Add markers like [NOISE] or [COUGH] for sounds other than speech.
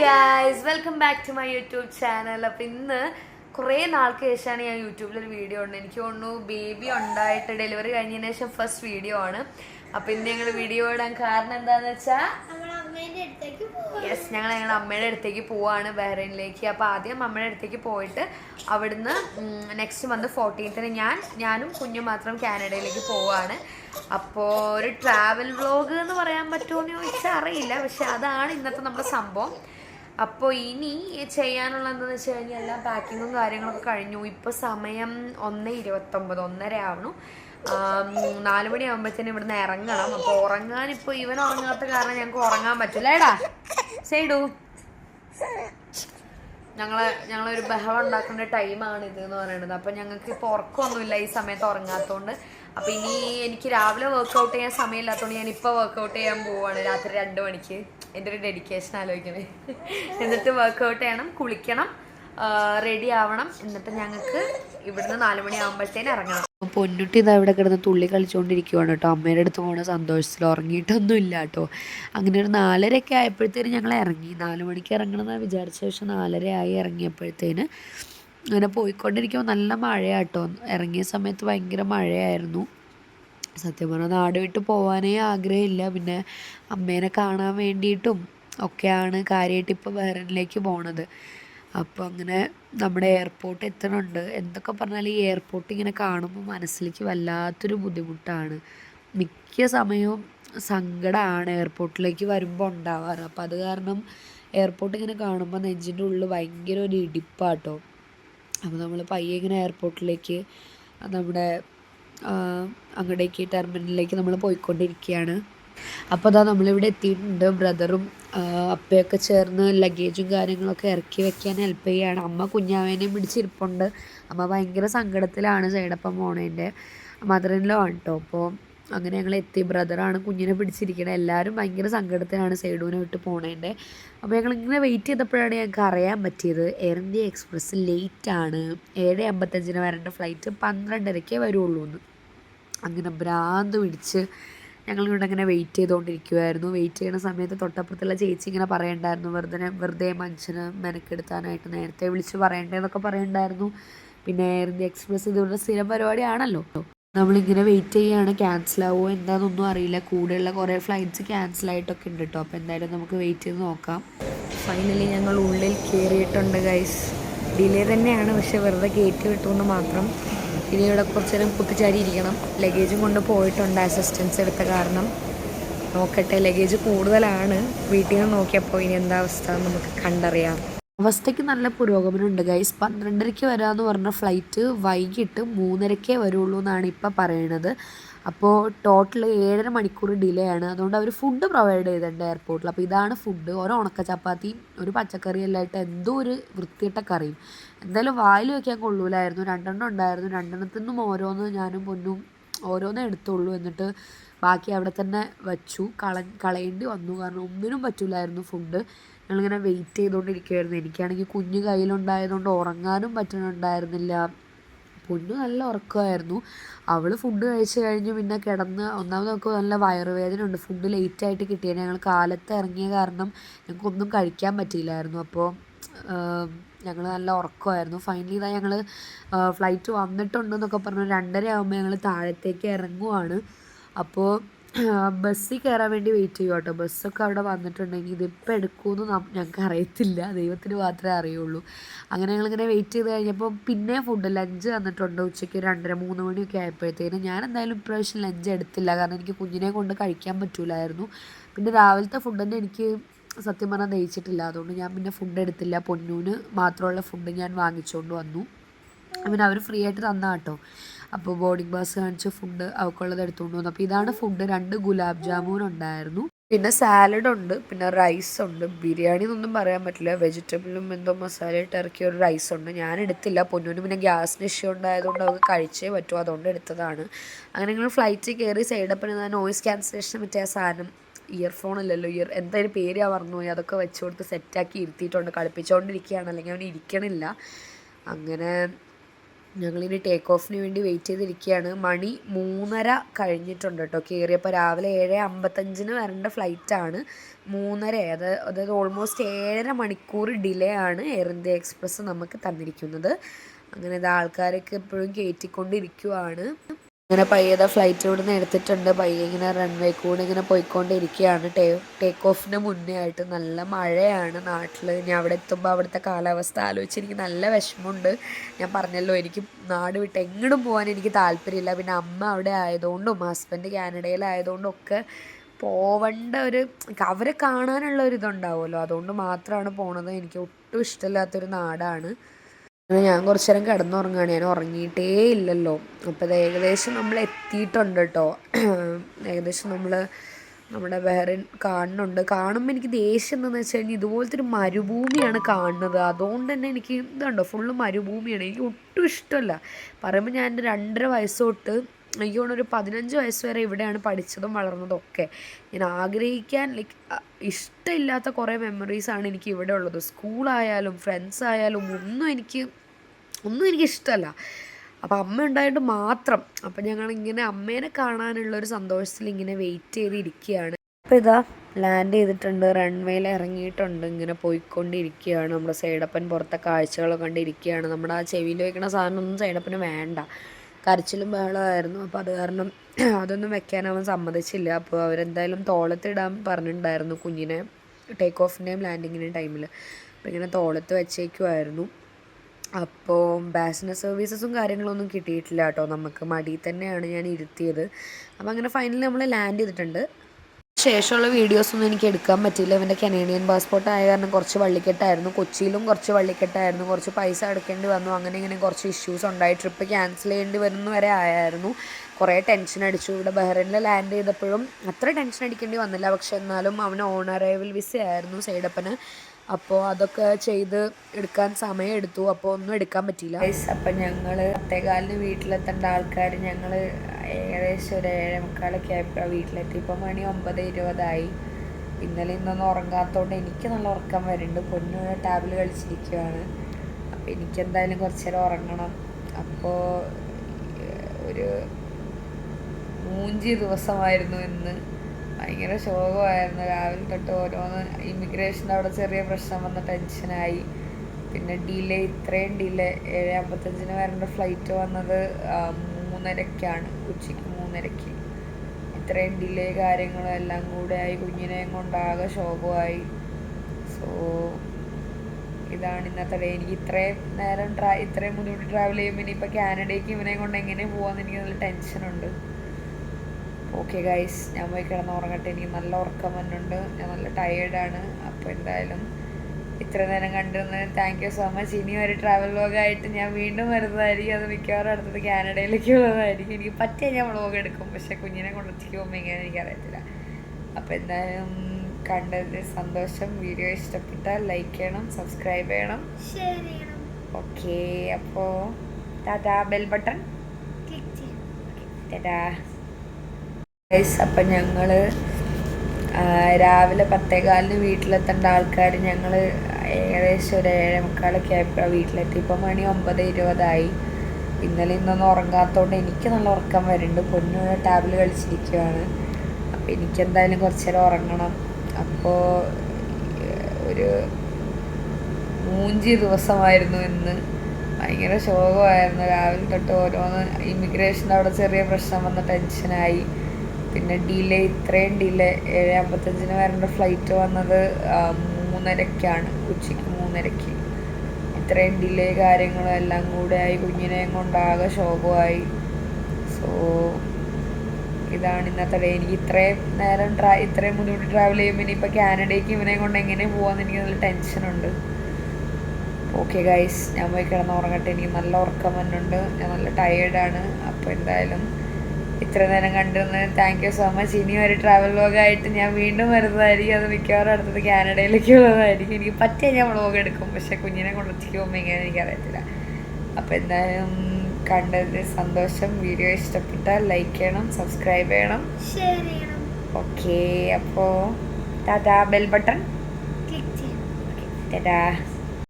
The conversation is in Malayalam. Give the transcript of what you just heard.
Guys welcome back to my YouTube channel അപ്പം ഇന്ന് കുറേ നാൾക്ക് ശേഷമാണ് ഞാൻ യൂട്യൂബിൽ ഒരു വീഡിയോ ഉണ്ട് എനിക്ക് തോന്നുന്നു ബേബി ഉണ്ടായിട്ട് ഡെലിവറി കഴിഞ്ഞതിന് ശേഷം ഫസ്റ്റ് വീഡിയോ ആണ്. അപ്പം ഇന്ന് ഞങ്ങൾ വീഡിയോ ഇടാൻ കാരണം എന്താണെന്ന് വെച്ചാൽ യെസ് ഞങ്ങൾ ഞങ്ങളുടെ അമ്മയുടെ അടുത്തേക്ക് പോവാണ് ബഹ്റൈനിലേക്ക് അപ്പോൾ ആദ്യം അമ്മയുടെ അടുത്തേക്ക് പോയിട്ട് അവിടുന്ന് നെക്സ്റ്റ് മന്ത് ഫോർട്ടീൻത്തിന് ഞാൻ ഞാനും കുഞ്ഞും മാത്രം കാനഡയിലേക്ക് പോവാണ്. അപ്പോൾ ഒരു ട്രാവൽ വ്ളോഗ് എന്ന് പറയാൻ പറ്റുമോ എന്ന് ചോദിച്ചാൽ അറിയില്ല. പക്ഷെ അതാണ് ഇന്നത്തെ നമ്മുടെ സംഭവം. അപ്പോൾ ഇനി ചെയ്യാനുള്ളതെന്ന് വെച്ച് കഴിഞ്ഞാൽ എല്ലാം പാക്കിങ്ങും കാര്യങ്ങളൊക്കെ കഴിഞ്ഞു. ഇപ്പോൾ സമയം ഒന്ന് ഇരുപത്തൊമ്പത് ഒന്നര ആവണു നാല് മണി ആകുമ്പോഴത്തേനും ഇവിടുന്ന് ഇറങ്ങണം. അപ്പോൾ ഉറങ്ങാൻ ഇപ്പോൾ ഇവൻ ഉറങ്ങാത്ത കാരണം ഞങ്ങൾക്ക് ഉറങ്ങാൻ പറ്റില്ല ഏടാ ചെയ്തു ഞങ്ങൾ ഞങ്ങളൊരു ബഹളം ഉണ്ടാക്കേണ്ട ഇത് എന്ന് പറയുന്നത് അപ്പം ഞങ്ങൾക്ക് ഇപ്പോൾ ഉറക്കമൊന്നുമില്ല ഈ സമയത്ത് ഉറങ്ങാത്തതുകൊണ്ട് അപ്പം ഇനി എനിക്ക് രാവിലെ വർക്ക്ഔട്ട് ചെയ്യാൻ സമയമില്ലാത്തതുകൊണ്ട് ഞാൻ ഇപ്പോൾ വർക്ക്ഔട്ട് ചെയ്യാൻ പോവാണ്. രാത്രി രണ്ട് മണിക്ക്. എന്റെ ഒരു ഡെഡിക്കേഷൻ ആലോചിക്കണേ. എന്നിട്ട് വർക്ക്ഔട്ട് ചെയ്യണം കുളിക്കണം റെഡി ആവണം. എന്നിട്ട് ഞങ്ങൾക്ക് ഇവിടുന്ന് നാല് മണി ആകുമ്പോഴത്തേന് ഇറങ്ങണം പൊന്നുട്ടി ഇതാ ഇവിടെ കിടന്ന് തുള്ളി കളിച്ചുകൊണ്ടിരിക്കുവാണ് കേട്ടോ. അമ്മയുടെ അടുത്ത് പോണ സന്തോഷത്തിൽ ഉറങ്ങിയിട്ടൊന്നും ഇല്ല കേട്ടോ. അങ്ങനെ ഒരു നാലരയൊക്കെ ആയപ്പോഴത്തേന് ഞങ്ങൾ ഇറങ്ങി. നാല് മണിക്ക് ഇറങ്ങണം എന്നാണ് വിചാരിച്ച ശേഷം നാലര ആയി ഇറങ്ങിയപ്പോഴത്തേന് അങ്ങനെ പോയിക്കൊണ്ടിരിക്കുമ്പോൾ നല്ല മഴയാട്ടോ ഇറങ്ങിയ സമയത്ത് ഭയങ്കര മഴയായിരുന്നു. സത്യം പറഞ്ഞാൽ നാട് വിട്ട് പോകാനേ ആഗ്രഹമില്ല. പിന്നെ അമ്മേനെ കാണാൻ വേണ്ടിയിട്ടും ഒക്കെയാണ് കാര്യമായിട്ട് ഇപ്പോൾ ബഹ്റിനിലേക്ക് പോണത്. അപ്പോൾ അങ്ങനെ നമ്മുടെ എയർപോർട്ട് എത്തണുണ്ട്. എന്തൊക്കെ പറഞ്ഞാൽ ഈ എയർപോർട്ട് ഇങ്ങനെ കാണുമ്പോൾ മനസ്സിലേക്ക് വല്ലാത്തൊരു ബുദ്ധിമുട്ടാണ്. മിക്ക സമയവും സങ്കടമാണ് എയർപോർട്ടിലേക്ക് വരുമ്പോൾ ഉണ്ടാവാറ്. അപ്പോൾ അത് കാരണം എയർപോർട്ട് ഇങ്ങനെ കാണുമ്പോൾ നെഞ്ചിന്റെ ഉള്ളിൽ ഭയങ്കര ഒരു ഇടിപ്പാട്ടോ. അപ്പോൾ നമ്മൾ പയ്യെ ഇങ്ങനെ എയർപോർട്ടിലേക്ക് നമ്മുടെ അങ്ങോട്ടേക്ക് ടെർമിനലിലേക്ക് നമ്മൾ പോയിക്കൊണ്ടിരിക്കുകയാണ്. അപ്പോൾ അതാ നമ്മളിവിടെ എത്തിയിട്ടുണ്ട്. ബ്രദറും അപ്പയൊക്കെ ചേർന്ന് ലഗേജും കാര്യങ്ങളൊക്കെ ഇറക്കി വെക്കാൻ ഹെൽപ്പ് ചെയ്യുകയാണ് അമ്മ കുഞ്ഞാവേനെയും പിടിച്ചിരിപ്പുണ്ട്. അമ്മ ഭയങ്കര സങ്കടത്തിലാണ് സൈഡപ്പം പോണേന്റെ. ലോ ആണ് കേട്ടോ അപ്പോൾ അങ്ങനെ ഞങ്ങൾ എത്തി. ബ്രദറാണ് കുഞ്ഞിനെ പിടിച്ചിരിക്കുന്നത് എല്ലാവരും ഭയങ്കര സങ്കടത്തിലാണ് സൈഡൂനെ വിട്ട് പോണേന്റെ. അപ്പോൾ ഞങ്ങൾ ഇങ്ങനെ വെയിറ്റ് ചെയ്തപ്പോഴാണ് ഞങ്ങൾക്ക് അറിയാൻ പറ്റിയത്. എയർ ഇന്ത്യ എക്സ്പ്രസ് ലേറ്റ് ആണ്. ഏഴ് അമ്പത്തഞ്ചിന് വരേണ്ട ഫ്ലൈറ്റ് പന്ത്രണ്ടരയ്ക്കേ വരുള്ളൂ എന്ന്. അങ്ങനെ ഭ്രാന്ത് പിടിച്ച് ഞങ്ങളിവിടെ ഇങ്ങനെ വെയിറ്റ് ചെയ്തുകൊണ്ടിരിക്കുമായിരുന്നു വെയിറ്റ് ചെയ്യുന്ന സമയത്ത് തൊട്ടപ്പുറത്തുള്ള ചേച്ചി ഇങ്ങനെ പറയണ്ടായിരുന്നു. വെറുതെ വെറുതെ മനുഷ്യന് മെനക്കെടുത്താനായിട്ട് നേരത്തെ വിളിച്ച് പറയണ്ടേന്നൊക്കെ പറയണ്ടായിരുന്നു. പിന്നെ എയർ ഇന്ത്യ എക്സ്പ്രസ് ഇതുപോലെ സ്ഥിരം പരിപാടിയാണല്ലോ. നമ്മളിങ്ങനെ വെയിറ്റ് ചെയ്യുകയാണ് ക്യാൻസൽ ആവുമോ എന്താണെന്നൊന്നും അറിയില്ല. കൂടെയുള്ള കുറേ ഫ്ലൈറ്റ്സ് ക്യാൻസൽ ആയിട്ടൊക്കെ ഉണ്ട് കേട്ടോ അപ്പോൾ എന്തായാലും നമുക്ക് വെയിറ്റ് ചെയ്ത് നോക്കാം. ഫൈനലി ഞങ്ങൾ ഉള്ളിൽ കയറിയിട്ടുണ്ട് ഗൈസ് ഡിലേ തന്നെയാണ് പക്ഷെ വെറുതെ കയറ്റി വിട്ടു എന്ന് മാത്രം. ഇനി ഇവിടെ കുറച്ച് നേരം കുത്തിച്ചാരി ഇരിക്കണം. ലഗേജും കൊണ്ട് പോയിട്ടുണ്ട് അസിസ്റ്റൻസ് എടുത്ത കാരണം. നോക്കട്ടെ ലഗേജ് കൂടുതലാണ്. വീട്ടിൽ നിന്ന് നോക്കിയപ്പോൾ ഇനി എന്താ അവസ്ഥ നമുക്ക് കണ്ടറിയാം. അവസ്ഥയ്ക്ക് നല്ല പുരോഗമനമുണ്ട്. ഗൈസ് പന്ത്രണ്ടരയ്ക്ക് വരാമെന്ന് പറഞ്ഞ ഫ്ലൈറ്റ് വൈകിട്ട് മൂന്നരക്കേ വരുള്ളൂ എന്നാണ് ഇപ്പോൾ പറയണത്. അപ്പോൾ ടോട്ടൽ ഏഴര മണിക്കൂർ ഡിലേ ആണ്. അതുകൊണ്ട് അവർ ഫുഡ് പ്രൊവൈഡ് ചെയ്തിട്ടുണ്ട് എയർപോർട്ടിൽ അപ്പോൾ ഇതാണ് ഫുഡ് ഓരോ ഉണക്ക ചപ്പാത്തിയും ഒരു പച്ചക്കറി എല്ലാം ആയിട്ട് എന്തോ ഒരു വൃത്തിയിട്ട കറിയും. എന്തായാലും വായിൽ വയ്ക്കാൻ കൊള്ളൂലായിരുന്നു. രണ്ടെണ്ണം ഉണ്ടായിരുന്നു. രണ്ടെണ്ണത്തിൽ നിന്നും ഓരോന്ന് ഞാനും പൊന്നും ഓരോന്നേ എടുത്തുള്ളൂ എന്നിട്ട് ബാക്കി അവിടെ തന്നെ വച്ചു. കള കളയേണ്ടി വന്നു. കാരണം ഒന്നിനും പറ്റില്ലായിരുന്നു ഫുഡ് ഞങ്ങളിങ്ങനെ വെയിറ്റ് ചെയ്തുകൊണ്ടിരിക്കുകയായിരുന്നു എനിക്കാണെങ്കിൽ കുഞ്ഞ് കയ്യിലുണ്ടായതുകൊണ്ട് ഉറങ്ങാനും പറ്റുന്നുണ്ടായിരുന്നില്ല. പൊന്നു നല്ല ഉറക്കമായിരുന്നു. അവൾ ഫുഡ് കഴിച്ച് കഴിഞ്ഞ് പിന്നെ കിടന്ന് ഒന്നാമത് നമുക്ക് നല്ല വയറുവേദന ഉണ്ട്. ഫുഡ് ലേറ്റായിട്ട് കിട്ടിയത് ഞങ്ങൾ കാലത്ത് ഇറങ്ങിയ കാരണം ഞങ്ങൾക്കൊന്നും കഴിക്കാൻ പറ്റിയില്ലായിരുന്നു. അപ്പോൾ ഞങ്ങൾ നല്ല ഉറക്കമായിരുന്നു. ഫൈനലി ഇതാ ഞങ്ങൾ ഫ്ലൈറ്റ് വന്നിട്ടുണ്ടെന്നൊക്കെ പറഞ്ഞു രണ്ടര ആകുമ്പോൾ ഞങ്ങൾ താഴത്തേക്ക് ഇറങ്ങുവാണ്. അപ്പോൾ ബസ്സിൽ കയറാൻ വേണ്ടി വെയിറ്റ് ചെയ്യും കേട്ടോ ബസ്സൊക്കെ അവിടെ വന്നിട്ടുണ്ടെങ്കിൽ ഇതിപ്പോൾ എടുക്കുമെന്ന് ഞങ്ങൾക്ക് അറിയത്തില്ല. ദൈവത്തിന് മാത്രമേ അറിയുള്ളൂ. അങ്ങനെ ഞങ്ങളിങ്ങനെ വെയിറ്റ് ചെയ്ത് കഴിഞ്ഞപ്പോൾ പിന്നെ ഫുഡ് ലഞ്ച് തന്നിട്ടുണ്ട് ഉച്ചയ്ക്ക് രണ്ടര മൂന്ന് മണിയൊക്കെ ആയപ്പോഴത്തേനും. ഞാൻ എന്തായാലും ഇപ്രാവശ്യം ലഞ്ച് എടുത്തില്ല. കാരണം എനിക്ക് കുഞ്ഞിനെ കൊണ്ട് കഴിക്കാൻ പറ്റൂലായിരുന്നു. പിന്നെ രാവിലത്തെ ഫുഡ് തന്നെ എനിക്ക് സത്യം പറഞ്ഞാൽ ദഹിച്ചിട്ടില്ല. അതുകൊണ്ട് ഞാൻ പിന്നെ ഫുഡ് എടുത്തില്ല. പൊന്നൂന് മാത്രമുള്ള ഫുഡ് ഞാൻ വാങ്ങിച്ചുകൊണ്ട് വന്നു. പിന്നെ അവർ ഫ്രീ ആയിട്ട് തന്നാ കേട്ടോ അപ്പോൾ ബോർഡിംഗ് പാസ് കാണിച്ച് ഫുഡ് അവൾക്കുള്ളത് എടുത്തുകൊണ്ട് വന്നു. അപ്പോൾ ഇതാണ് ഫുഡ് രണ്ട് ഗുലാബ് ജാമുൻ ഉണ്ടായിരുന്നു. പിന്നെ സാലഡ് ഉണ്ട്. പിന്നെ റൈസ് ഉണ്ട്. ബിരിയാണി എന്നൊന്നും പറയാൻ പറ്റില്ല. വെജിറ്റബിളും എന്തോ മസാല ഇട്ട് ഇറക്കിയ ഒരു റൈസ് ഉണ്ട്. ഞാൻ എടുത്തില്ല. പൊന്നൂന് പിന്നെ ഗ്യാസിന് ഇഷ്യൂ ഉണ്ടായതുകൊണ്ട് അവർക്ക് കഴിച്ചേ പറ്റൂ. അതുകൊണ്ട് എടുത്തതാണ്. അങ്ങനെ ഞങ്ങൾ ഫ്ലൈറ്റിൽ കയറി സൈഡപ്പിന് നോയിസ് ക്യാൻസലേഷൻ മറ്റേ ആ സാധനം ഇയർഫോൺ അല്ലല്ലോ ഇയർ എന്തായാലും പേര് ആ പറഞ്ഞുപോയി അതൊക്കെ വെച്ച് കൊടുത്ത് സെറ്റാക്കി ഇരുത്തിയിട്ടുണ്ട്. കളിപ്പിച്ചുകൊണ്ടിരിക്കുകയാണ് അല്ലെങ്കിൽ അവൻ ഇരിക്കണില്ല. അങ്ങനെ ഞങ്ങളിനി ടേക്ക് ഓഫിന് വേണ്ടി വെയിറ്റ് ചെയ്തിരിക്കുകയാണ്. മണി മൂന്നര കഴിഞ്ഞിട്ടുണ്ട് കേട്ടോ കയറിയപ്പോൾ രാവിലെ ഏഴ് അമ്പത്തഞ്ചിന് വരേണ്ട ഫ്ലൈറ്റാണ് മൂന്നര അത് അതായത് ഓൾമോസ്റ്റ് ഏഴര മണിക്കൂർ ഡിലേ ആണ് എയർ ഇന്ത്യ എക്സ്പ്രസ് നമുക്ക് തന്നിരിക്കുന്നത്. അങ്ങനെ ഇത് ആൾക്കാരൊക്കെ എപ്പോഴും കയറ്റിക്കൊണ്ടിരിക്കുവാണ് അങ്ങനെ പയ്യത ഫ്ലൈറ്റ് ഇവിടെ നിന്ന് എടുത്തിട്ടുണ്ട്. പയ്യെ ഇങ്ങനെ റൺവേ കൂടെ ഇങ്ങനെ പോയിക്കൊണ്ടിരിക്കുകയാണ്. ടേ ടേക്ക് ഓഫിന് മുന്നേ ആയിട്ട് നല്ല മഴയാണ് നാട്ടിൽ ഞാൻ അവിടെ എത്തുമ്പോൾ അവിടുത്തെ കാലാവസ്ഥ ആലോചിച്ച് എനിക്ക് നല്ല വിഷമമുണ്ട്. ഞാൻ പറഞ്ഞല്ലോ എനിക്ക് നാട് വിട്ട് എങ്ങോട്ടും പോകാൻ എനിക്ക് താല്പര്യമില്ല. പിന്നെ അമ്മ അവിടെ ആയതുകൊണ്ടും ഹസ്ബൻഡ് കാനഡയിലായതുകൊണ്ടും ഒക്കെ പോവേണ്ട ഒരു അവരെ കാണാനുള്ള ഒരു ഇതുണ്ടാവുമല്ലോ. അതുകൊണ്ട് മാത്രമാണ് പോണത്. എനിക്ക് ഒട്ടും ഇഷ്ടമില്ലാത്തൊരു നാടാണ്. ഞാൻ കുറച്ച് നേരം കിടന്നുറങ്ങുകയാണ് ഞാൻ ഉറങ്ങിയിട്ടേ ഇല്ലല്ലോ. അപ്പോൾ ഇത് ഏകദേശം നമ്മൾ എത്തിയിട്ടുണ്ട് കേട്ടോ [CLEARS THROAT] ഏകദേശം നമ്മൾ നമ്മുടെ വേറെ കാണുന്നുണ്ട്. കാണുമ്പോൾ എനിക്ക് ദേഷ്യം എന്താണെന്ന് വെച്ച് കഴിഞ്ഞാൽ ഇതുപോലത്തെ ഒരു മരുഭൂമിയാണ് കാണുന്നത്. അതുകൊണ്ട് തന്നെ എനിക്ക് ഇതുണ്ടോ? ഫുള്ള് മരുഭൂമിയാണ്. എനിക്ക് ഒട്ടും ഇഷ്ടമല്ല. പറയുമ്പോൾ ഞാൻ രണ്ടര വയസ്സ് തൊട്ട് എനിക്ക് ഒരു പതിനഞ്ച് വയസ്സ് വരെ ഇവിടെയാണ് പഠിച്ചതും വളർന്നതും ഒക്കെ ഞാൻ ആഗ്രഹിക്കാൻ ലൈക്ക് ഇഷ്ടമില്ലാത്ത കുറേ മെമ്മറീസാണ് എനിക്ക് ഇവിടെ ഉള്ളത്. സ്കൂളായാലും ഫ്രണ്ട്സ് ആയാലും ഒന്നും എനിക്ക് ഒന്നും എനിക്ക് ഇഷ്ടമല്ല. അപ്പോൾ അമ്മ ഉണ്ടായിട്ട് മാത്രം. അപ്പം ഞങ്ങൾ ഇങ്ങനെ അമ്മേനെ കാണാനുള്ള ഒരു സന്തോഷത്തിൽ ഇങ്ങനെ വെയിറ്റ് ചെയ്തിരിക്കുകയാണ്. അപ്പോൾ ഇതാ ലാൻഡ് ചെയ്തിട്ടുണ്ട് റൺവേയിൽ ഇറങ്ങിയിട്ടുണ്ട്. ഇങ്ങനെ പോയിക്കൊണ്ടിരിക്കുകയാണ്. നമ്മുടെ സൈഡപ്പൻ പുറത്തെ കാഴ്ചകളൊക്കെ കണ്ടിരിക്കുകയാണ്. നമ്മുടെ ആ ചെവിയിൽ വയ്ക്കുന്ന സാധനമൊന്നും സൈഡപ്പന് വേണ്ട. കരച്ചിലും ബഹളമായിരുന്നു അപ്പോൾ അത് കാരണം [CLEARS THROAT] അതൊന്നും വെക്കാൻ അവൻ സമ്മതിച്ചില്ല. അപ്പോൾ അവരെന്തായാലും തോളത്തിടാൻ പറഞ്ഞിട്ടുണ്ടായിരുന്നു കുഞ്ഞിനെ. ടേക്ക് ഓഫിന്റെയും ലാൻഡിങ്ങിന്റെയും ടൈമിൽ അപ്പോൾ ഇങ്ങനെ തോളത്ത് വെച്ചേക്കുമായിരുന്നു അപ്പോൾ പാസഞ്ചർ സർവീസസും കാര്യങ്ങളൊന്നും കിട്ടിയിട്ടില്ല കേട്ടോ. നമുക്ക് മടിയിൽ തന്നെയാണ് ഞാൻ ഇരുത്തിയത്. അപ്പോൾ അങ്ങനെ ഫൈനലി നമ്മൾ ലാൻഡ് ചെയ്തിട്ടുണ്ട്. ശേഷമുള്ള വീഡിയോസൊന്നും എനിക്ക് എടുക്കാൻ പറ്റിയില്ല. ഇവന്റെ കനേഡിയൻ പാസ്പോർട്ട് ആയ കാരണം കുറച്ച് വള്ളിക്കെട്ടായിരുന്നു. കൊച്ചിയിലും കുറച്ച് വള്ളിക്കെട്ടായിരുന്നു. കുറച്ച് പൈസ അടക്കേണ്ടി വന്നു. അങ്ങനെ ഇങ്ങനെ കുറച്ച് ഇഷ്യൂസ് ഉണ്ടായി. ട്രിപ്പ് ക്യാൻസൽ ചെയ്യേണ്ടി വരുന്ന വരെ ആയായിരുന്നു. കുറേ ടെൻഷൻ അടിച്ചു. ഇവിടെ ബഹ്റൈനിൽ ലാൻഡ് ചെയ്തപ്പോഴും അത്ര ടെൻഷൻ അടിക്കേണ്ടി വന്നില്ല. പക്ഷെ എന്നാലും അവന് ഓൺ അറൈവൽ വിസ ആയിരുന്നു സൈഡപ്പന്. അപ്പോൾ അതൊക്കെ ചെയ്ത് എടുക്കാൻ സമയം എടുത്തു അപ്പോൾ ഒന്നും എടുക്കാൻ പറ്റിയില്ല. അപ്പം ഞങ്ങൾ പത്തേകാലിന് വീട്ടിലെത്തേണ്ട ആൾക്കാർ ഞങ്ങൾ ഏകദേശം ഒരു ഏഴേ മുക്കാലൊക്കെ ആയപ്പോഴാണ് വീട്ടിലെത്തി. ഇപ്പം മണി ഒമ്പത് ഇരുപതായി. ഇന്നലെ ഇന്നൊന്നും ഉറങ്ങാത്തതുകൊണ്ട് എനിക്ക് നല്ല ഉറക്കം വരുന്നുണ്ട് പൊന്നു ടാബിൽ കളിച്ചിരിക്കുകയാണ് അപ്പോൾ എനിക്കെന്തായാലും കുറച്ച് നേരം ഉറങ്ങണം. അപ്പോൾ ഒരു മൂഞ്ചി ദിവസമായിരുന്നു ഇന്ന്. ഭയങ്കര ശോകമായിരുന്നു. രാവിലെ തൊട്ട് ഓരോന്ന് ഇമിഗ്രേഷന്റെ അവിടെ ചെറിയ പ്രശ്നം വന്ന ടെൻഷനായി പിന്നെ ഡിലേ ഇത്രയും ഡിലേ ഏഴ് അമ്പത്തഞ്ചിന് വരേണ്ട ഫ്ലൈറ്റ് വന്നത് മൂന്നരക്കാണ്. ഉച്ചയ്ക്ക് മൂന്നരക്ക്. ഇത്രയും ഡിലേ കാര്യങ്ങളും എല്ലാം കൂടെ ആയി കുഞ്ഞിനെയും കൊണ്ടാകെ ശോകമായി. സോ ഇതാണ് ഇന്നത്തെ ഡേ എനിക്ക് ഇത്രയും നേരം ട്രാ ഇത്രയും ബുദ്ധിമുട്ട് ട്രാവൽ ചെയ്യുമ്പോൾ ഇനിയിപ്പോൾ കാനഡയ്ക്ക് ഇവനെ കൊണ്ട് എങ്ങനെ പോകാമെന്ന് എനിക്ക് നല്ല ടെൻഷനുണ്ട് ഓക്കെ ഗൈസ് ഞാൻ പോയി കിടന്ന് ഉറങ്ങട്ടെ എനിക്ക് നല്ല ഉറക്കം വന്നുണ്ട് ഞാൻ നല്ല ടയേർഡാണ് അപ്പോൾ എന്തായാലും ഇത്ര നേരം കണ്ടിരുന്നതിന് താങ്ക് യു സോ മച്ച് ഇനി ഒരു ട്രാവൽ വ്ലോഗായിട്ട് ഞാൻ വീണ്ടും വരുന്നതായിരിക്കും. അത് മിക്കവാറും അടുത്തത് കാനഡയിലേക്ക് ഉള്ളതായിരിക്കും. എനിക്ക് പറ്റിയ ഞാൻ വ്ലോഗ് എടുക്കും. പക്ഷെ കുഞ്ഞിനെ കൊണ്ട് ഒറ്റയ്ക്ക് പോകുമ്പോൾ എങ്ങനെ എനിക്കറിയത്തില്ല അപ്പോൾ എന്തായാലും കണ്ടതിൽ സന്തോഷം. വീഡിയോ ഇഷ്ടപ്പെട്ടാൽ ലൈക്ക് ചെയ്യണം സബ്സ്ക്രൈബ് ചെയ്യണം. ഓക്കെ അപ്പോൾ tata bell button tata. Guys അപ്പം ഞങ്ങൾ രാവിലെ പത്തേകാലിന് വീട്ടിലെത്തേണ്ട ആൾക്കാർ ഞങ്ങൾ ഏകദേശം ഒരു ഏഴേ മുക്കാലൊക്കെ ആയപ്പോഴാണ് വീട്ടിലെത്തി. ഇപ്പം മണി ഒമ്പത് ഇരുപതായി. ഇന്നലെ ഇന്നൊന്നും ഉറങ്ങാത്തതുകൊണ്ട് എനിക്ക് നല്ല ഉറക്കം വരുന്നുണ്ട്. പൊന്നു ടാബിൽ കളിച്ചിരിക്കുകയാണ് അപ്പോൾ എനിക്കെന്തായാലും കുറച്ച് നേരം ഉറങ്ങണം. അപ്പോൾ ഒരു മൂഞ്ചി ദിവസമായിരുന്നു ഇന്ന്. ഭയങ്കര ശോകമായിരുന്നു. രാവിലെ തൊട്ട് ഓരോന്ന് ഇമിഗ്രേഷന്റെ അവിടെ ചെറിയ പ്രശ്നം വന്ന ടെൻഷനായി. പിന്നെ ഡിലേ ഇത്രയും ഡിലേ ഏഴ് അമ്പത്തഞ്ചിന് വരേണ്ട ഫ്ലൈറ്റ് വന്നത് മൂന്നരക്കാണ്. ഉച്ചയ്ക്ക് മൂന്നരക്ക്. ഇത്രയും ഡിലേ കാര്യങ്ങളും എല്ലാം കൂടെ ആയി കുഞ്ഞിനെയും കൊണ്ടാകെ ശോകമായി. സോ ഇതാണ് ഇന്നത്തെ ഡേ എനിക്ക് ഇത്രയും നേരം ട്രാ ഇത്രയും ബുദ്ധിമുട്ട് ട്രാവൽ ചെയ്യുമ്പോൾ ഇനിയിപ്പോൾ കാനഡയ്ക്ക് ഇവനെ കൊണ്ട് എങ്ങനെ പോകാമെന്ന് എനിക്ക് നല്ല ടെൻഷനുണ്ട് ഓക്കെ ഗൈസ് ഞാൻ പോയി കിടന്ന് ഉറങ്ങട്ടെ എനിക്ക് നല്ല ഉറക്കം വന്നിട്ടുണ്ട്. ഞാൻ നല്ല ടയേർഡാണ് അപ്പോൾ എന്തായാലും ഇത്ര നേരം കണ്ടിരുന്നതിന് താങ്ക് യു സോ മച്ച് ഇനി ഒരു ട്രാവൽ വ്ലോഗായിട്ട് ഞാൻ വീണ്ടും വരുന്നതായിരിക്കും. അത് മിക്കവാറും അടുത്തത് കാനഡയിലേക്ക് ഉള്ളതായിരിക്കും. എനിക്ക് പറ്റിയ ഞാൻ വ്ലോഗ് എടുക്കും. പക്ഷെ കുഞ്ഞിനെ കൊണ്ട് ഒറ്റയ്ക്ക് പോകുമ്പോൾ എങ്ങനെ എനിക്കറിയത്തില്ല അപ്പോൾ എന്തായാലും കണ്ടതിൽ സന്തോഷം. വീഡിയോ ഇഷ്ടപ്പെട്ടാൽ ലൈക്ക് ചെയ്യണം സബ്സ്ക്രൈബ് ചെയ്യണം. ഓക്കെ അപ്പോൾ ടാറ്റാ ബെൽ ബട്ടൺ ടാറ്റാ.